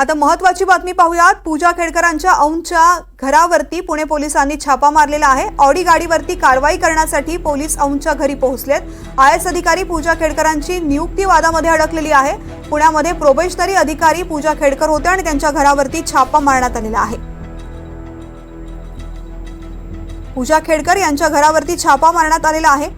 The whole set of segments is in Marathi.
आता महत्वाची बातमी पाहूयात. पूजा खेडकरांच्या औंधच्या घरावरती पुणे पोलिसांनी छापा मारलेला आहे. ऑडी गाडीवरती कारवाई करण्यासाठी पोलीस औंधच्या घरी पोहोचलेत. आय एस अधिकारी पूजा खेडकरांची नियुक्ती वादामध्ये अडकलेली आहे. पुण्यामध्ये प्रोबेशनरी अधिकारी पूजा खेडकर होते आणि त्यांच्या घरावरती छापा मारण्यात आलेला आहे. पूजा खेडकर यांच्या घरावरती छापा मारण्यात आलेला आहे.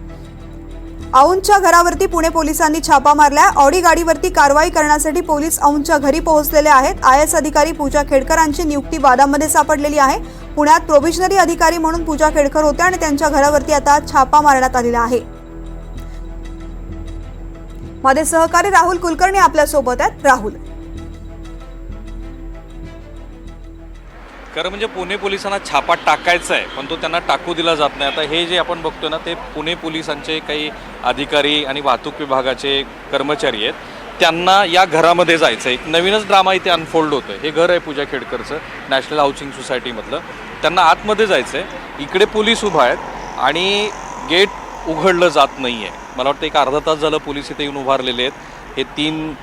औंधच्या घरावरती पुणे पोलिसांनी छापा मारलाय. ऑडी गाडीवरती कारवाई करण्यासाठी पोलीस औंधच्या घरी पोहोचलेले आहेत. आय एस अधिकारी पूजा खेडकरांची नियुक्ती वादामध्ये सापडलेली आहे. पुण्यात प्रोबिशनरी अधिकारी म्हणून पूजा खेडकर होत्या आणि त्यांच्या घरावरती आता छापा मारण्यात आलेला आहे. माझे सहकारी राहुल कुलकर्णी आपल्यासोबत आहेत. राहुल. खरं म्हणजे पुणे पोलिसांना छापा टाकायचा आहे पण तो त्यांना टाकू दिला जात नाही. आता हे जे आपण बघतो ना ते पुणे पोलिसांचे काही अधिकारी आणि वाहतूक विभागाचे कर्मचारी आहेत. त्यांना या घरामध्ये जायचं आहे एक नवीनच ड्रामा इथे अनफोल्ड होतं हे घर आहे पूजा खेडकरचं नॅशनल हाऊसिंग सोसायटीमधलं त्यांना आतमध्ये जायचं आहे इकडे पोलीस उभा आहेत आणि गेट उघडलं जात नाही आहे मला वाटतं एक अर्धा तास झालं पोलीस इथे येऊन उभारलेले आहेत. हे तीन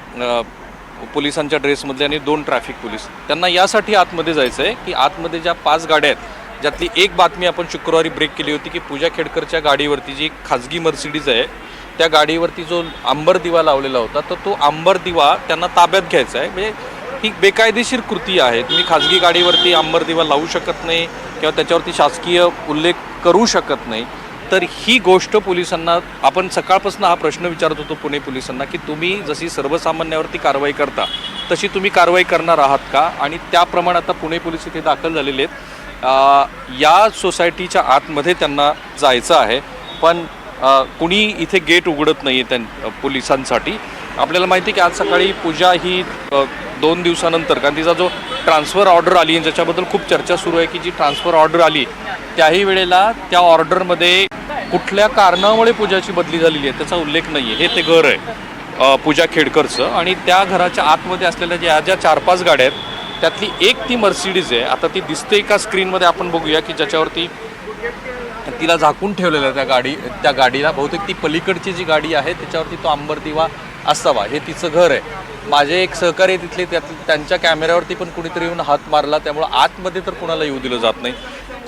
पोलिसांच्या ड्रेसमधले आणि दोन ट्रॅफिक पोलीस. त्यांना यासाठी आतमध्ये जायचं आहे की आतमध्ये ज्या पाच गाड्या आहेत ज्यातली एक बातमी आपण शुक्रवारी ब्रेक केली होती की पूजा खेडकरच्या गाडीवरती जी खाजगी मर्सिडीज आहे त्या गाडीवरती जो आंबर दिवा लावलेला होता तर तो आंबर दिवा त्यांना ताब्यात घ्यायचा आहे. म्हणजे ही बेकायदेशीर कृती आहे. तुम्ही खाजगी गाडीवरती आंबर दिवा लावू शकत नाही किंवा त्याच्यावरती शासकीय उल्लेख करू शकत नाही. तर ही गोष्ट पोलिसांना आपण सकाळपासून हा प्रश्न विचारत होतो पुणे पोलिसांना की तुम्ही जशी सर्वसामान्यावरती कारवाई करता तशी तुम्ही कारवाई करणार आहात का? आणि त्याप्रमाणे आता पुणे पोलीस इथे दाखल झालेले आहेत. या सोसायटीच्या आतमध्ये त्यांना जायचं आहे पण कुणी इथे गेट उघडत नाही आहे त्यां पोलिसांसाठी. आपल्याला माहिती आहे की आज सकाळी पूजा ही दोन दिवसानंतर कारण तिचा जो ट्रान्सफर ऑर्डर आली आणि ज्याच्याबद्दल खूप चर्चा सुरू आहे की जी ट्रान्सफर ऑर्डर आली त्याही वेळेला त्या ऑर्डरमध्ये कुठल्या कारणामुळे पूजाची बदली झालेली आहे त्याचा उल्लेख नाही आहे हे ते घर आहे पूजा खेडकरचं आणि त्या घराच्या आतमध्ये असलेल्या ज्या ज्या चार पाच गाड्या आहेत त्यातली एक ती मर्सिडीज आहे. आता ती दिसते एका स्क्रीनमध्ये आपण बघूया की ज्याच्यावरती तिला झाकून ठेवलेलं आहे त्या गाडी त्या गाडीला. बहुतेक ती पलीकडची जी गाडी आहे त्याच्यावरती तो आंबर दिवा असावा हे तिचं घर आहे. माझे एक सहकारी आहे तिथले त्यात त्यांच्या कॅमेऱ्यावरती पण कुणीतरी येऊन हात मारला त्यामुळं आतमध्ये तर कुणाला येऊ दिलं जात नाही.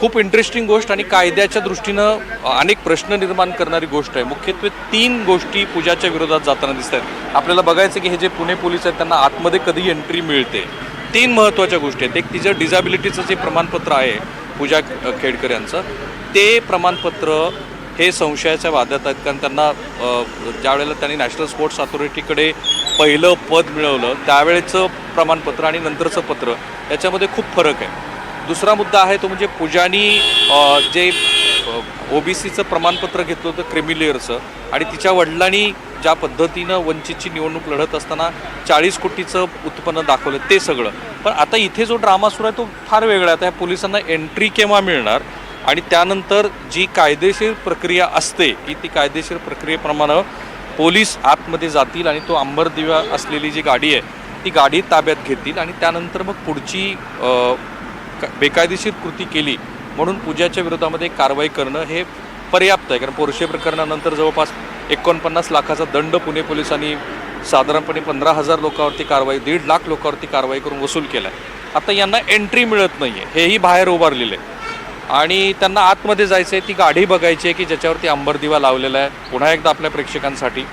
खूप इंटरेस्टिंग गोष्ट आणि कायद्याच्या दृष्टीनं अनेक प्रश्न निर्माण करणारी गोष्ट आहे. मुख्यत्वे तीन गोष्टी पूजाच्या विरोधात जाताना दिसत आहेत. आपल्याला बघायचं की हे जे पुणे पोलीस आहेत त्यांना आतमध्ये कधी एंट्री मिळते. तीन महत्त्वाच्या गोष्टी आहेत. एक तिचं डिझॅबिलिटीचं जे प्रमाणपत्र आहे पूजा खेडकर यांचं ते प्रमाणपत्र हे संशयाच्या वादात आहेत. कारण त्यांना ज्यावेळेला त्यांनी नॅशनल स्पोर्ट्स अथॉरिटीकडे पहिलं पद मिळवलं त्यावेळेचं प्रमाणपत्र आणि नंतरचं पत्र याच्यामध्ये खूप फरक आहे. दुसरा मुद्दा आहे तो म्हणजे पूजानी जे ओ बी सीचं प्रमाणपत्र घेतलं होतं क्रिमिलेअरचं आणि तिच्या वडिलांनी ज्या पद्धतीनं वंचितची निवडणूक लढत असताना चाळीस कोटीचं उत्पन्न दाखवलं ते सगळं. पण आता इथे जो ड्रामा सुरू आहे तो फार वेगळा आहे. आता ह्या पोलिसांना एंट्री केव्हा मिळणार? आणि त्यानंतर जी कायदेशीर प्रक्रिया असते की ती कायदेशीर प्रक्रियेप्रमाणे पोलीस आतमध्ये जातील आणि तो अंबर दिवा असलेली जी गाडी आहे ती गाडी ताब्यात घेतील आणि त्यानंतर मग पुढची बेकायदेशीर कृती केली म्हणून पूजाच्या विरोधामध्ये कारवाई करणं हे पर्याप्त आहे. कारण पोरशे प्रकरणानंतर जवळपास एकोणपन्नास लाखाचा दंड पुणे पोलिसांनी साधारणपणे पंधरा हजार लोकांवरती कारवाई दीड लाख लोकांवरती कारवाई करून वसूल केला आहे आता यांना एंट्री मिळत नाही आहे हेही बाहेर उभारलेलं आहे. आणि त्यांना आतमध्ये जायचं आहे ती गाडी बघायची आहे की ज्याच्यावरती अंबरदिवा लावलेला आहे पुन्हा एकदा आपल्या प्रेक्षकांसाठी.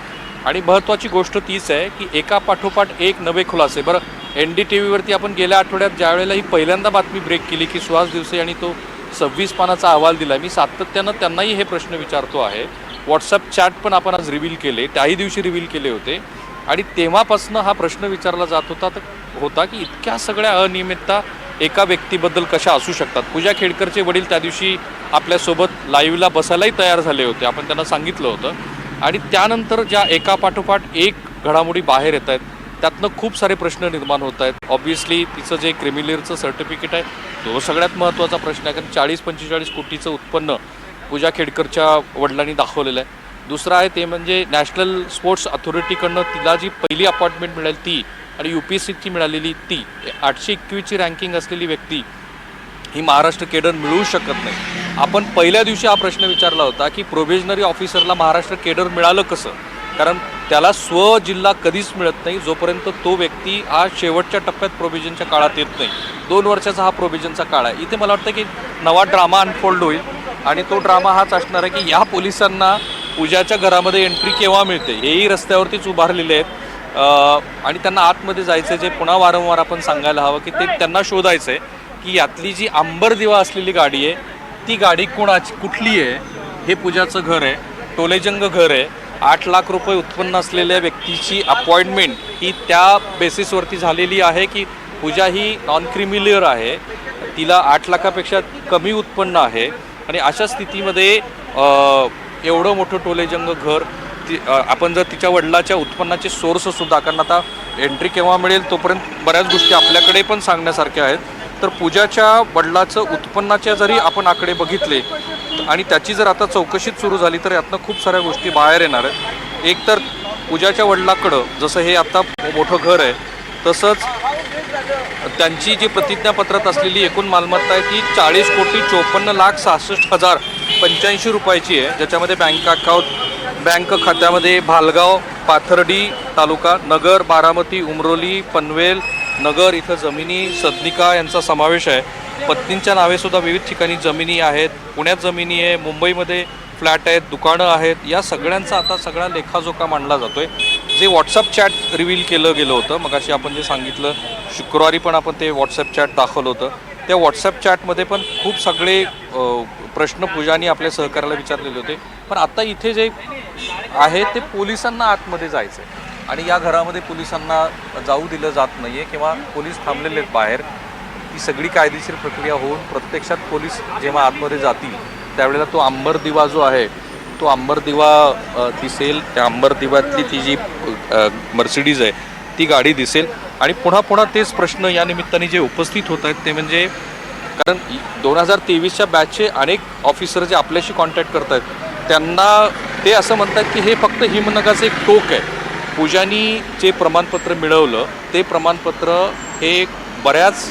आणि महत्त्वाची गोष्ट तीच आहे की एका पाठोपाठ एक नवे खुलासे. बरं एन डी टी व्हीवरती आपण गेल्या आठवड्यात ज्यावेळेला ही पहिल्यांदा बातमी ब्रेक केली की सुहास दिवसे आणि तो सव्वीस पानाचा अहवाल दिला मी सातत्यानं त्यांनाही हे प्रश्न विचारतो आहे. व्हॉट्सअप चॅट पण आपण आज रिव्हील केले त्याही दिवशी रिव्हील केले होते. आणि तेव्हापासून हा प्रश्न विचारला जात होता तर होता की इतक्या सगळ्या अनियमितता एका व्यक्तीबद्दल कशा असू शकतात? पूजा खेडकरचे वडील त्या दिवशी आपल्यासोबत लाईव्हला बसायलाही तयार झाले होते. आपण त्यांना सांगितलं होतं. आणि त्यानंतर ज्या एका पाठोपाठ एक घडामोडी बाहेर येत आहेत त्यातनं खूप सारे प्रश्न निर्माण होत आहेत. ऑब्व्हियसली तिचं जे क्रिमिलेअरचं सर्टिफिकेट आहे तो सगळ्यात महत्त्वाचा प्रश्न आहे. कारण चाळीस पंचेचाळीस कोटीचं उत्पन्न पूजा खेडकरच्या वडिलांनी दाखवलेलं आहे. दुसरं आहे ते म्हणजे नॅशनल स्पोर्ट्स अथॉरिटीकडनं तिला जी पहिली अपॉइंटमेंट मिळेल ती आणि यू पी एस सीची मिळालेली ती आठशे एकवीसची रँकिंग असलेली व्यक्ती ही महाराष्ट्र केडर मिळू शकत नाही. आपण पहिल्या दिवशी हा प्रश्न विचारला होता की प्रोबेशनरी ऑफिसरला महाराष्ट्र केडर मिळालं कसं? कारण त्याला स्व जिल्हा कधीच मिळत नाही जोपर्यंत तो व्यक्ती हा शेवटच्या टप्प्यात प्रोव्हिजनच्या काळात येत नाही. दोन वर्षाचा हा प्रोव्हिजनचा काळ आहे. इथे मला वाटतं की नवा ड्रामा अनफोल्ड होईल आणि तो ड्रामा हाच असणार आहे की या पोलिसांना पूजाच्या घरामध्ये एंट्री केव्हा मिळते? हेही रस्त्यावरतीच उभारलेले आहेत. आणि त्यांना आतमध्ये जायचं जे पुन्हा वारंवार आपण सांगायला हवं की ते त्यांना शोधायचं आहे की यातली जी अंबर दिवा असलेली गाडी आहे ती गाडी कोणाची कुठली आहे? हे पूजाचं घर आहे टोलेजंग घर आहे. आठ लाख रुपये उत्पन्न असलेल्या व्यक्तीची अपॉइंटमेंट ही त्या बेसिसवरती झालेली आहे की पूजा ही नॉन क्रिमिलियर आहे. तिला आठ लाखापेक्षा कमी उत्पन्न आहे. आणि अशा स्थितीमध्ये एवढं मोठं टोलेजंग घर ती आपण जर तिच्या वडिलाच्या उत्पन्नाचे सोर्ससुद्धा कारण आता एंट्री केव्हा मिळेल तोपर्यंत बऱ्याच गोष्टी आपल्याकडे पण सांगण्यासारख्या आहेत तर पूजाच्या वडिलाचं उत्पन्नाच्या जरी आपण आकडे बघितले आणि त्याची जर आता चौकशीच सुरू झाली तर यातनं खूप साऱ्या गोष्टी बाहेर येणार आहेत. एक तर पूजाच्या वडिलाकडं जसं हे आता मोठं घर आहे तसंच त्यांची जी प्रतिज्ञापत्रात असलेली एकूण मालमत्ता आहे ती चाळीस कोटी चोपन्न लाख सहासष्ट हजार पंच्याऐंशी रुपयाची आहे ज्याच्यामध्ये बँक अकाउंट बँक खात्यामध्ये भालगाव पाथर्डी तालुका नगर बारामती उमरोली पनवेल नगर इथं जमिनी सदनिका यांचा समावेश आहे. पत्नींच्या नावेसुद्धा विविध ठिकाणी जमिनी आहेत. पुण्यात जमिनी आहे मुंबईमध्ये फ्लॅट आहेत दुकानं आहेत. या सगळ्यांचा आता सगळा लेखाजोखा मांडला आहे जे व्हॉट्सअप चॅट रिव्हील केलं गेलं होतं मगाशी आपण जे सांगितलं शुक्रवारी पण आपण ते व्हॉट्सअप चॅट दाखवलं होतं. त्या व्हॉट्सअप चॅटमध्ये पण खूप सगळे प्रश्न पूजानी आपल्या सहकार्याला विचारलेले होते. पण आता इथे जे आहे ते पोलिसांना आतमध्ये जायचं आहे आणि या घरामध्ये पोलिसांना जाऊ दिलं जात नाही आहे किंवा पोलीस थांबलेले आहेत बाहेर. ती सगळी कायदेशीर प्रक्रिया होऊन प्रत्यक्षात पोलीस जेव्हा आतमध्ये जातील त्यावेळेला तो अंबर दिवा जो आहे तो अंबर दिवा दिसेल. त्या अंबर दिव्यातली ती जी मर्सिडीज आहे ती गाडी दिसेल. आणि पुन्हा पुन्हा तेच प्रश्न या निमित्ताने जे उपस्थित होत आहेत ते म्हणजे कारण दोन हजार तेवीसच्या बॅचचे अनेक ऑफिसर जे आपल्याशी कॉन्टॅक्ट करत आहेत त्यांना ते असं म्हणतात की हे फक्त हिमनगाचं एक टोक आहे. पूजानी जे प्रमाणपत्र मिळवलं ते प्रमाणपत्र हे बऱ्याच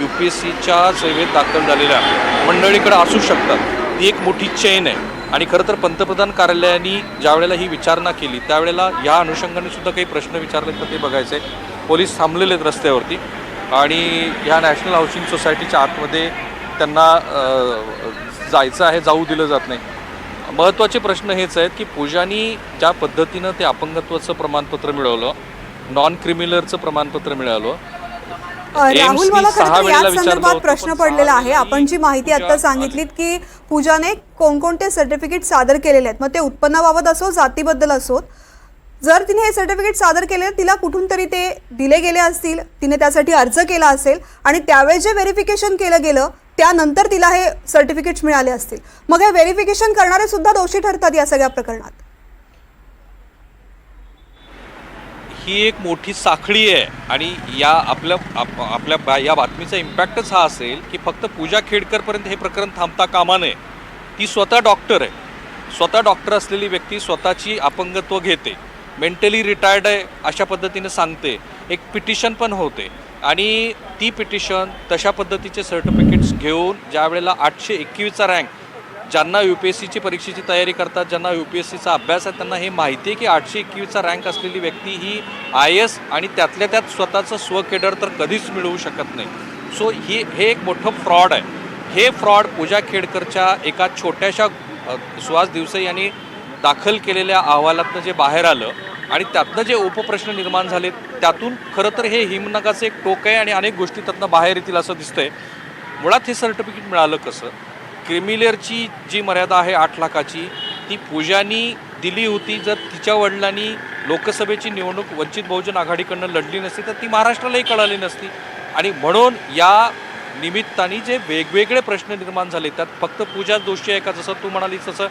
यू पी एस सीच्या सेवेत दाखल झालेल्या मंडळीकडे असू शकतात. ती एक मोठी चेन आहे. आणि खरं तर पंतप्रधान कार्यालयाने ज्यावेळेला ही विचारणा केली त्यावेळेला या अनुषंगाने सुद्धा काही प्रश्न विचारले तर ते बघायचे. पोलीस थांबलेले आहेत रस्त्यावरती. आणि ह्या नॅशनल हाऊसिंग सोसायटीच्या आतमध्ये त्यांना जायचं आहे जाऊ दिलं जात नाही. महत्त्वाचे प्रश्न हेच आहेत की पूजानी ज्या पद्धतीनं ते अपंगत्वाचं प्रमाणपत्र मिळवलं नॉन क्रिमिनलचं प्रमाणपत्र मिळालं राहुल मला खरं तर याच संदर्भात प्रश्न पडलेला आहे. आपण जी माहिती आता सांगितलीत की पूजाने कोणकोणते सर्टिफिकेट सादर केलेले आहेत. मग ते उत्पन्नाबाबत असो जातीबद्दल असोत जर तिने हे सर्टिफिकेट सादर केले तिला कुठून तरी ते दिले गेले असतील तिने त्यासाठी अर्ज केला असेल आणि त्यावेळेस जे व्हेरिफिकेशन केलं गेलं त्यानंतर तिला हे सर्टिफिकेट्स मिळाले असतील. मग हे व्हेरिफिकेशन करणारे सुद्धा दोषी ठरतात या सगळ्या प्रकरणात. ही एक मोठी साखळी आहे आणि या आपल्या आप, आपल्या बा- या बातमीचा इम्पॅक्टच हा असेल की फक्त पूजा खेडकरपर्यंत हे प्रकरण थांबता कामा नये. ती स्वतः डॉक्टर आहे. स्वतः डॉक्टर असलेली व्यक्ती स्वतःची अपंगत्व घेते. मेंटली रिटायर्ड आहे अशा पद्धतीने सांगते. एक पिटिशन पण होते. आणि ती पिटिशन तशा पद्धतीचे सर्टिफिकेट्स घेऊन ज्या वेळेला आठशे एकवीसचा रँक ज्यांना यू पी एस सीची परीक्षेची तयारी करतात ज्यांना यू पी एस सीचा अभ्यास आहे त्यांना हे माहिती आहे की आठशे एकवीसचा रँक असलेली व्यक्ती ही आय एस आणि त्यातल्या त्यात स्वतःचं स्वकेडर तर कधीच मिळवू शकत नाही. सो ही हे एक मोठं फ्रॉड आहे. हे फ्रॉड पूजा खेडकरच्या एका छोट्याशा सुहास दिवसे यांनी दाखल केलेल्या अहवालातनं जे बाहेर आलं आणि त्यातनं जे उपप्रश्न निर्माण झाले त्यातून खरं तर हे हिमनगाचं एक टोक आहे आणि अनेक गोष्टी त्यातनं बाहेर येतील असं दिसतंय. मुळात हे सर्टिफिकेट मिळालं कसं? क्रिमिलेअरची जी मर्यादा आहे आठ लाखाची ती पूजानी दिली होती. जर तिच्या वडिलांनी लोकसभेची निवडणूक वंचित बहुजन आघाडीकडनं लढली नसती तर ती महाराष्ट्रालाही कळाली नसती. आणि म्हणून या निमित्ताने जे वेगवेगळे प्रश्न निर्माण झाले त्यात फक्त पूजा दोषी आहे का? जसं तू म्हणालीस तसं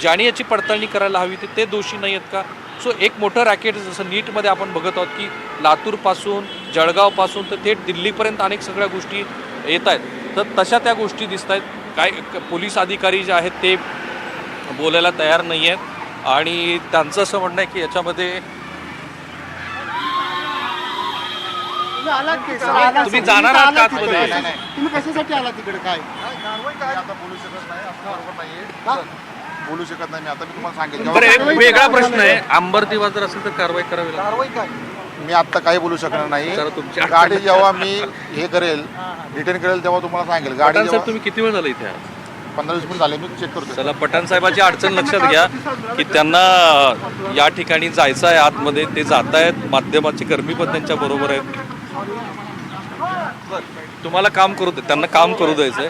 ज्याने याची पडताळणी करायला हवी होती ते दोषी नाही आहेत का? सो एक मोठं रॅकेट जसं नीटमध्ये आपण बघत आहोत की लातूरपासून जळगावपासून तर थेट दिल्लीपर्यंत अनेक सगळ्या गोष्टी येत आहेत. तर तशा त्या गोष्टी दिसत आहेत. काय पोलीस अधिकारी जे आहेत ते बोलायला तयार नाही आहेत. आणि त्यांचं असं म्हणणं आहे की याच्यामध्ये तुम्ही. जाणार आहात आलात का तिकडे. आतमध्ये? तुम्ही कशासाठी आला तिकडे? काय? कारवाई काय? आता पोलीस शकत नाही बरोबर नाहीये? बोलू शकत नाही मी आता मी तुम्हाला सांगेल वेगळा प्रश्न आहे. आंबर दिवा जर असेल तर कारवाई करावी लागेल. मी आता काही बोलू शकणार नाही. जरा तुमची गाडी जेव्हा मी हे करेल रिटर्न करेल तेव्हा तुम्हाला सांगेल. गाडी पठाण साहेब जेव्हा तुम्ही किती वेळ झाला इथे? आहात? पंधरा वीस मिनिट झाले मी चेक करतो चला पठाण साहेबाची अडचण लक्षात घ्या की त्यांना या ठिकाणी जायचं आहे आतमध्ये ते जात आहेत माध्यमाचे कर्मी पण त्यांच्या बरोबर आहेत. तुम्हाला काम करू दे त्यांना काम करू द्यायचंय.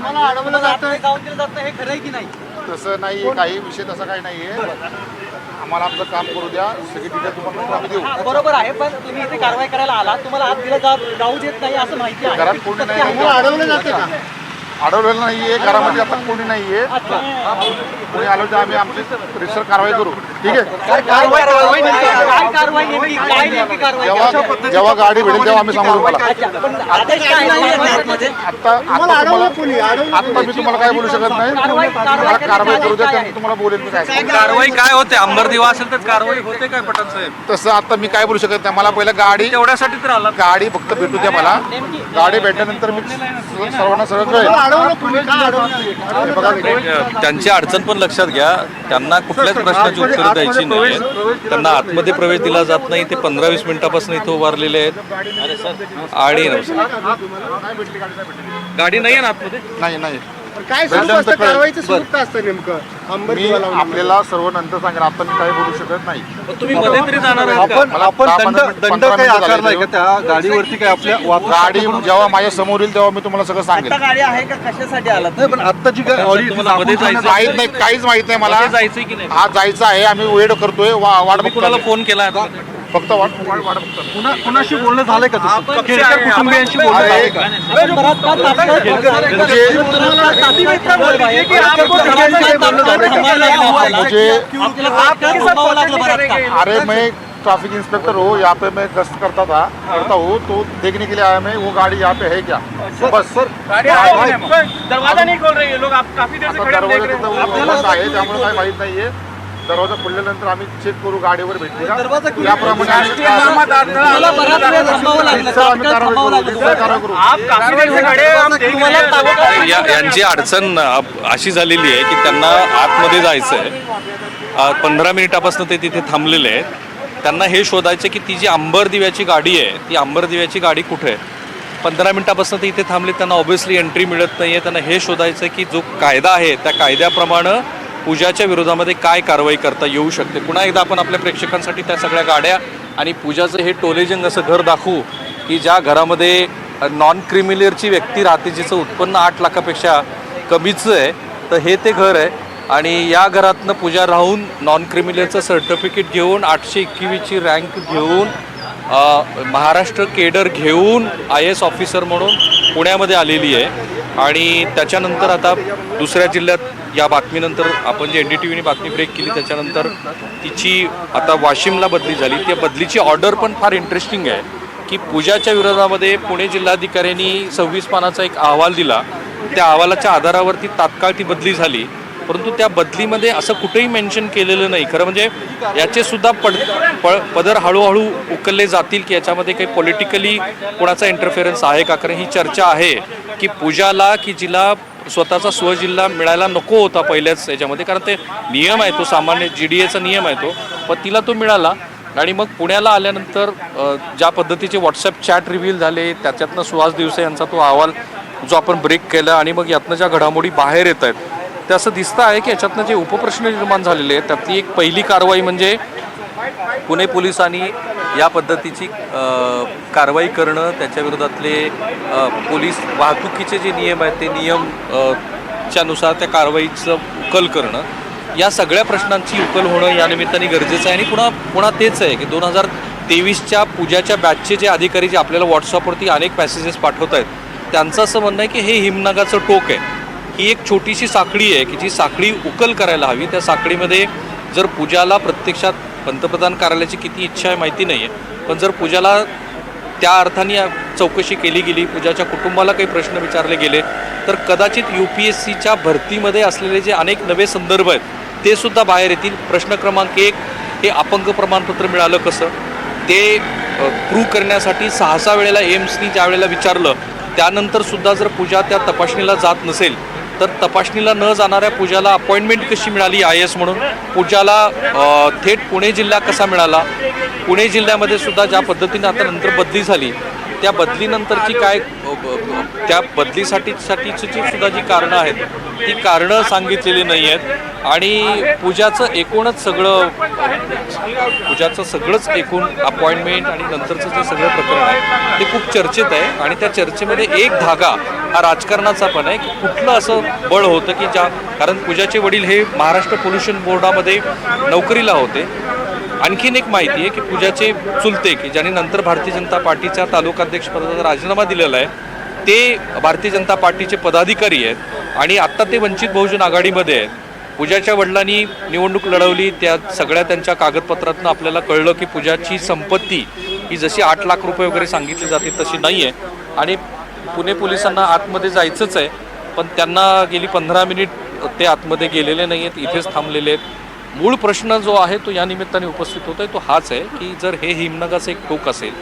मला अडवलं जातं तसं नाही आहे काही विषय तसा काही नाही आहे आम्हाला आमचं काम करू द्या. सगळी डिटेल तुम्हाला आम्ही देऊ. बरोबर आहे पण तुम्ही इथे कारवाई करायला आला तुम्हाला आत दिलं जाऊ देत नाही असं माहिती आहे. घरात कोणी नाही अडवलं जातं का? अडवलेलं नाही आहे घरामध्ये आता कोणी नाही आहे कोणी आलं तर आम्ही आमची रिसर कारवाई करू. ठीक आहे? जेव्हा जेव्हा गाडी भेटेल तेव्हा आम्ही सांगू तुम्हाला. आतमध्ये? आता तुम्हाला आता मी तुम्हाला काय बोलू शकत नाही. कारवाई- मला कारवाई करू द्या तुम्हाला बोलेल मी काय कारवाई काय होते? आंबर दिवा असेल तर कारवाई होते काय पठाण साहेब? तसं आता मी काय बोलू शकत नाही. मला पहिलं गाडी तेवढ्यासाठी तर आला. गाडी फक्त भेटू द्या मला. गाडी भेटल्यानंतर मी सर्वांना सगळं कळेल. त्यांची अडचण पण लक्षात घ्या. त्यांना कुठल्याच प्रश्नाची उत्तरं द्यायची नाही त्यांना आतमध्ये प्रवेश दिला जात नाही. ते पंधरा वीस मिनिटापासून इथे उभारलेले आहेत. आणि गाडी नाही आहे ना आतमध्ये? नाही नाही. काय स्वरूप असतं? कारवाईचं स्वरूप काय असतं नेमकं? मी आपल्याला सर्व नंतर सांगेन. आता मी काही बोलू शकत नाही. तुम्ही मध्ये तरी जाणार आहात का? मला आपण दहा- दंड पंधरा दंड पंधरा काही मिनिटं झाले आकारलाय का? येऊन. त्या गाडीवरती काय आपल्या गाडी जेव्हा माझ्यासमोर येईल तेव्हा मी तुम्हाला सगळं सांगेल आता गाडी आहे का? कशासाठी आलात? नाही पण काय ऑडी तुम्हाला मध्ये जायचं माहीत नाही काहीच माहीत नाही मला. मध्ये जायचंय की नाही? हा जायचं आहे. आम्ही वेळ करतोय. वा- वाट तुम्ही कुणाला. फोन केला? आहे? फक्त वाट वाट- वाट कुणाशी बोलणं झालंय का तसं? केळकर कुटुंबियांशी बोलणं अरे, झालंय का मुझे अरे मैं ट्रैफ़िक इंस्पेक्टर हूँ यहाँ पे मैं गश्त करता था करता हूँ तो देखने के लिए आया मैं वो गाड़ी यहाँ पे है क्या बस सर दरवाज़ा नहीं खोल रही है लोग आप काफ़ी देर दरवाज़ा तिथं आहे त्यामुळे काही माहित नाहीये दरवाजा खोलल्यानंतर आम्ही चेक करू गाडीवर भेटते का? याप्रमाणे यांची अडचण अशी झालेली आहे की त्यांना आतमध्ये जायचं आहे पंधरा मिनिटापासून ते तिथे थांबलेले आहेत. त्यांना हे शोधायचं की ती जी अंबर दिव्याची गाडी आहे ती अंबर दिव्याची गाडी कुठे आहे? पंधरा मिनिटापासून ते इथे थांबले त्यांना ऑब्व्हियसली एंट्री मिळत नाही आहे त्यांना हे शोधायचं की जो कायदा आहे त्या कायद्याप्रमाणे पूजाच्या विरोधामध्ये काय कारवाई करता येऊ शकते? पुन्हा एकदा आपण आपल्या प्रेक्षकांसाठी त्या सगळ्या गाड्या आणि पूजाचं हे टोलेजंग असं घर दाखवू की ज्या घरामध्ये नॉन क्रिमिलेअरची व्यक्ती राहते जिचं उत्पन्न आठ लाखापेक्षा कमीचं आहे तर हे ते घर आहे. आणि या घरातनं पूजा राहून नॉन क्रिमिलेअरचं सर्टिफिकेट घेऊन आठशे एकवीसची रँक घेऊन महाराष्ट्र केडर घेऊन आय एस ऑफिसर म्हणून पुण्यामध्ये आलेली आहे. आणि त्याच्यानंतर आता दुसऱ्या जिल्ह्यात या बातमीनंतर आपण जी एन डी टी व्हीने बातमी ब्रेक केली त्याच्यानंतर तिची आता वाशिमला बदली झाली. त्या बदलीची ऑर्डर पण फार इंटरेस्टिंग आहे की पूजाच्या विरोधामध्ये पुणे जिल्हाधिकाऱ्यांनी सव्वीस पानाचा एक अहवाल दिला. त्या अहवालाच्या आधारावरती तात्काळ ती बदली झाली. परंतु त्या बदलीमध्ये असं कुठेही मेन्शन केलेलं नाही. खरं म्हणजे याचे सुद्धा पड प पदर हळूहळू उकलले जातील की याच्यामध्ये काही पॉलिटिकली कोणाचा इंटरफेरन्स आहे का? कारण ही चर्चा आहे की पूजाला की जिला स्वतःचा स्वजिल्हा मिळायला नको होता पहिल्याच याच्यामध्ये कारण ते नियम आहे तो सामान्य जी डी एचा नियम आहे तो. पण तिला तो मिळाला आणि मग पुण्याला आल्यानंतर ज्या पद्धतीचे व्हॉट्सअप चॅट रिव्हील झाले त्याच्यातनं सुहास दिवसे यांचा तो अहवाल जो आपण ब्रेक केला आणि मग यातनं ज्या घडामोडी बाहेर येत आहेत ते असं दिसतं आहे की याच्यातनं जे उपप्रश्न निर्माण झालेले आहेत त्यातली एक पहिली कारवाई म्हणजे पुणे पोलिसांनी या पद्धतीची कारवाई करणं त्याच्या विरोधातले पोलीस वाहतुकीचे जे नियम आहेत ते नियम च्यानुसार त्या कारवाईचं उकल करणं. या सगळ्या प्रश्नांची उकल होणं या निमित्ताने गरजेचं आहे आणि पुन्हा पुन्हा तेच आहे की दोन हजार तेवीसच्या पूजाच्या बॅचचे जे अधिकारी जे आपल्याला व्हॉट्सअपवरती अनेक पॅसेजेस पाठवत आहेत त्यांचं असं म्हणणं आहे की हे हिमनगाचं टोक आहे. ही एक छोटीशी साखळी आहे की जी साखळी उकल करायला हवी. त्या साखळीमध्ये जर पूजाला प्रत्यक्षात पंतप्रधान कार्यालयाची किती इच्छा आहे माहिती नाही आहे पण जर पूजाला त्या अर्थाने चौकशी केली गेली पूजाच्या कुटुंबाला काही प्रश्न विचारले गेले तर कदाचित यू पी एस सीच्या भरतीमध्ये असलेले जे अनेक नवे संदर्भ आहेत ते सुद्धा बाहेर येतील. प्रश्न क्रमांक एक हे अपंग प्रमाणपत्र मिळालं कसं? ते प्रूव्ह करण्यासाठी सहा सहा वेळेला एम्सनी ज्या वेळेला विचारलं त्यानंतर सुद्धा जर पूजा त्या तपासणीला जात नसेल तर तपासणीला न जाणाऱ्या पूजाला अपॉइंटमेंट कशी मिळाली आय एस म्हणून? पूजाला थेट पुणे जिल्हा कसा मिळाला? पुणे जिल्ह्यामध्ये सुद्धा ज्या पद्धतीने आता नंतर बदली झाली त्या बदलीनंतरची काय त्या बदलीसाठी साठीची जी सुद्धा जी कारणं आहेत ती कारणं सांगितलेली नाही आहेत. आणि पूजाचं एकूणच सगळं पूजाचं सगळंच एकूण अपॉइंटमेंट आणि नंतरचं जे सगळं प्रकरण आहे ते खूप चर्चेत आहे. आणि त्या चर्चेमध्ये एक धागा हा राजकारणाचा पण आहे. की कुठलं असं बळ होतं की ज्या कारण पूजाचे वडील हे महाराष्ट्र पोल्युशन बोर्डामध्ये नोकरीला होते. आणखीन एक माहिती आहे की पूजाचे चुलते की ज्यांनी नंतर भारतीय जनता पार्टीच्या तालुकाध्यक्षपदाचा राजीनामा दिलेला आहे ते भारतीय जनता पार्टीचे पदाधिकारी आहेत आणि आत्ता ते वंचित बहुजन आघाडीमध्ये आहेत. पूजाच्या वडिलांनी निवडणूक लढवली त्या सगळ्या त्यांच्या कागदपत्रातनं आपल्याला कळलं की पूजाची संपत्ती ही जशी आठ लाख रुपये वगैरे सांगितली जाते तशी नाही आहे आणि पुणे पोलिसांना आतमध्ये जायचंच आहे पण त्यांना गेली पंधरा मिनिट ते आतमध्ये गेलेले नाही आहेत इथेच थांबलेले आहेत. मूळ प्रश्न जो आहे तो या निमित्ताने उपस्थित आहे तो हाच आहे की जर हे हिमनगाचं एक टोक असेल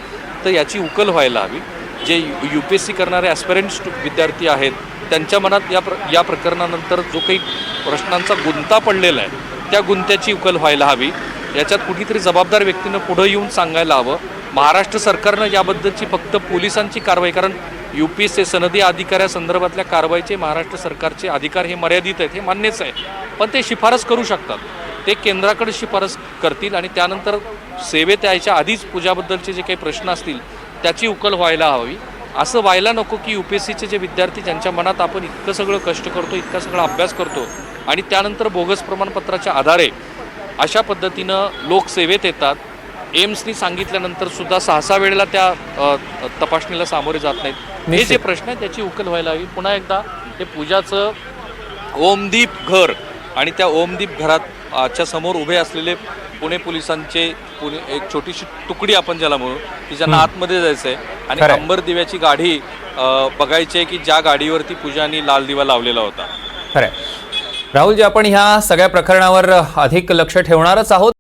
तर याची उकल व्हायला हवी. जे यू पी एस सी करणारे ॲस्पिरंट्स विद्यार्थी आहेत त्यांच्या मनात या प्र या प्रकरणानंतर जो काही प्रश्नांचा गुंता पडलेला आहे त्या गुंत्याची उकल व्हायला हवी. याच्यात कुठेतरी जबाबदार व्यक्तीनं पुढं येऊन सांगायला हवं. महाराष्ट्र सरकारनं याबद्दलची फक्त पोलिसांची कारवाई कारण यू पी एस सी सनदी अधिकाऱ्यासंदर्भातल्या कारवाईचे महाराष्ट्र सरकारचे अधिकार हे मर्यादित आहेत हे मान्यच आहे. पण ते शिफारस करू शकतात. ते केंद्राकडे शिफारस करतील आणि त्यानंतर सेवेत यायच्या आधीच पूजाबद्दलचे जे काही प्रश्न असतील त्याची उकल व्हायला हवी. असं व्हायला नको की यू पी एस सीचे जे विद्यार्थी ज्यांच्या मनात आपण इतकं सगळं कष्ट करतो इतका सगळा अभ्यास करतो आणि त्यानंतर बोगस प्रमाणपत्राच्या आधारे अशा पद्धतीनं लोक सेवेत येतात एम्सनी सांगितल्यानंतर सुद्धा सहा सहा वेळेला त्या तपासणीला सामोरे जात नाहीत. हे जे प्रश्न आहेत त्याची उकल व्हायला हवी. पुन्हा एकदा हे पूजाचं ओमदीप घर आणि त्या ओमदीप घरात आजच्या समोर उभे असलेले पुणे पोलिसांचे पुणे एक छोटीशी तुकडी आपण ज्याला म्हणू की ज्यांना आतमध्ये जायचं आहे आणि. अंबर दिव्याची गाडी बघायची आहे की ज्या गाडीवरती पूजानी लाल दिवा लावलेला होता. खरंय. राहुलजी आपण ह्या सगळ्या प्रकरणावर अधिक लक्ष ठेवणारच आहोत.